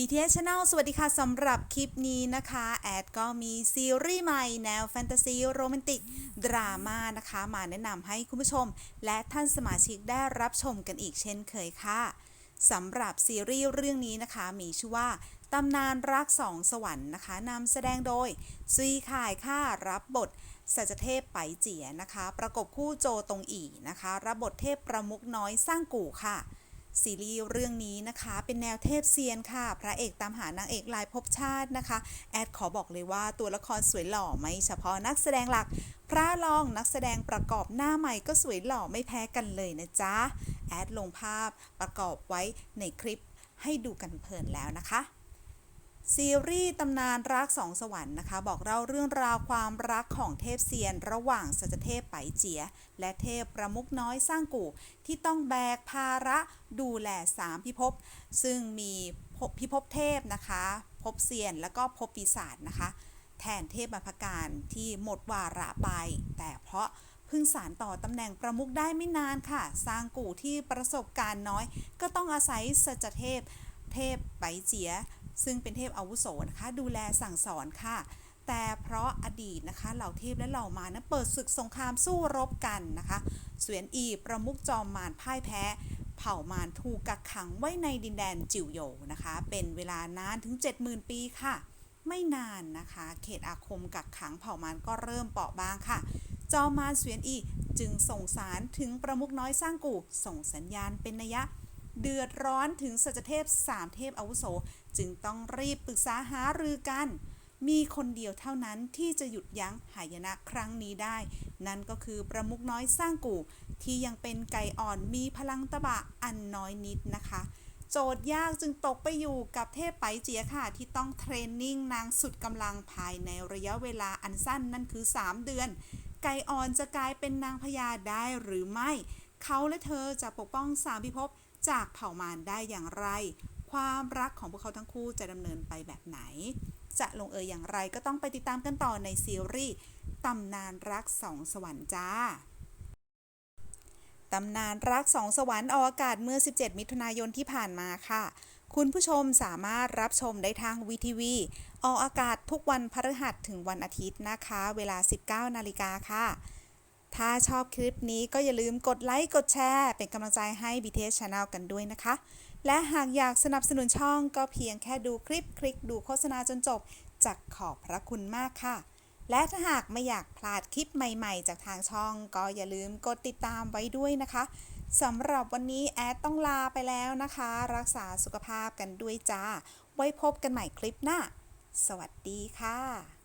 BTS Channel สวัสดีค่ะสำหรับคลิปนี้นะคะ แอดก็มีซีรีส์ใหม่แนวแฟนตาซีโรแมนติก ดราม่านะคะ มาแนะนำให้คุณผู้ชม และท่านสมาชิกได้รับชมกันอีกเช่นเคยค่ะสำหรับซีรีส์เรื่องนี้นะคะ มีชื่อว่าตำนานรักสองสวรรค์นะคะนำแสดงโดย ซุยข่ายค่ะรับบทสัจเทพไปเจียนะคะ ประกบคู่โจตรงอีนะคะ รับบทเทพประมุกน้อยสร้างกู่ค่ะ ซีรีส์เรื่องนี้นะคะ เป็นแนวเทพเซียนค่ะ พระเอกตามหานางเอกลายภพชาตินะคะ แอดขอบอกเลยว่าตัวละครสวยหล่อไม่เฉพาะนักแสดงหลัก พระรองนักแสดงประกอบหน้าใหม่ก็สวยหล่อไม่แพ้กันเลยนะจ๊ะ แอดลงภาพประกอบไว้ในคลิปให้ดูกันเพลินแล้วนะคะ ซีรีส์ตำนานรักสองสวรรค์นะคะ บอกเล่าเรื่องราวความรักของเทพเซียน ระหว่างสัจเทพไปเจีย และเทพประมุกน้อยสร้างกู่ที่ต้องแบกภาระดูแลสามพิภพซึ่งมีพิภพเทพนะคะภพเซียนแล้วก็ภพปีศาจนะคะ แทนเทพบรรพการที่หมดวาระไป แต่เพราะเพิ่งสารต่อตำแหน่งประมุขได้ไม่นานค่ะ สร้างกู่ที่ประสบการณ์น้อย ก็ต้องอาศัยสัจเทพ เทพไปเจีย ซึ่งเป็นเทพอาวุโสนะคะ ดูแลสั่งสอนค่ะ แต่เพราะอดีตนะคะ เหล่าเทพและเหล่ามานะเปิดศึกสงครามสู้รบกันนะคะเสวียนอีประมุกจอมมารพ่ายแพ้ เผ่ามารถูกกักขังไว้ในดินแดนจิวโยนะคะ เป็นเวลานานถึง 70,000 ปีค่ะ ไม่นานนะคะ เขตอาคมกักขังเผ่ามารก็เริ่มเปราะบางค่ะจอมมารเสวียนอีจึงส่งสารถึงประมุกน้อยสร้างกู่ส่งสัญญาณเป็นนัยยะ เดือดร้อนถึงสัจเทพสามเทพอาวุโส จึงต้องรีบปรึกษาหารือกัน มีคนเดียวเท่านั้นที่จะหยุดยั้งหายนะครั้งนี้ได้ นั่นก็คือประมุกน้อยสร้างกู่ที่ยังเป็นไก่อ่อนมีพลังตะบะอันน้อยนิดนะคะ โจทย์ยากจึงตกไปอยู่กับเทพไปเจียค่ะ ที่ต้องเทรนนิ่งนางสุดกำลังภายในระยะเวลาอันสั้นนั่นคือ 3 เดือน ไก่อ่อนจะกลายเป็นนางพญาได้หรือไม่ เขาและเธอจะปกป้องสามพิภพ จากเผ่ามารได้อย่างไร ความรักของพวกเขาทั้งคู่จะดำเนินไปแบบไหน จะลงเอยอย่างไรก็ต้องไปติดตามกันต่อในซีรีส์ตำนานรักสองสวรรค์จ้าตำนานรักสองสวรรค์ออกอากาศเมื่อ 17 มิถุนายนที่ผ่านมาค่ะ คุณผู้ชมสามารถรับชมได้ทางวีทีวีออกอากาศทุกวันพฤหัสถึงวันอาทิตย์นะคะ เวลา 19 นาฬิกาค่ะ ถ้าชอบคลิปนี้ก็อย่าลืมกดไลค์กดแชร์ เป็นกำลังใจให้ BTS Channel กันด้วยนะคะ และหากอยากสนับสนุนช่องก็เพียงแค่ดูคลิปคลิกดูโฆษณาจนจบจากขอบพระคุณมากค่ะ และถ้าหากไม่อยากพลาดคลิปใหม่ๆ จากทางช่อง ก็อย่าลืมกดติดตามไว้ด้วยนะคะสำหรับวันนี้แอดต้องลาไปแล้วนะคะ รักษาสุขภาพกันด้วยจ้า ไว้พบกันใหม่คลิปหน้า สวัสดีค่ะ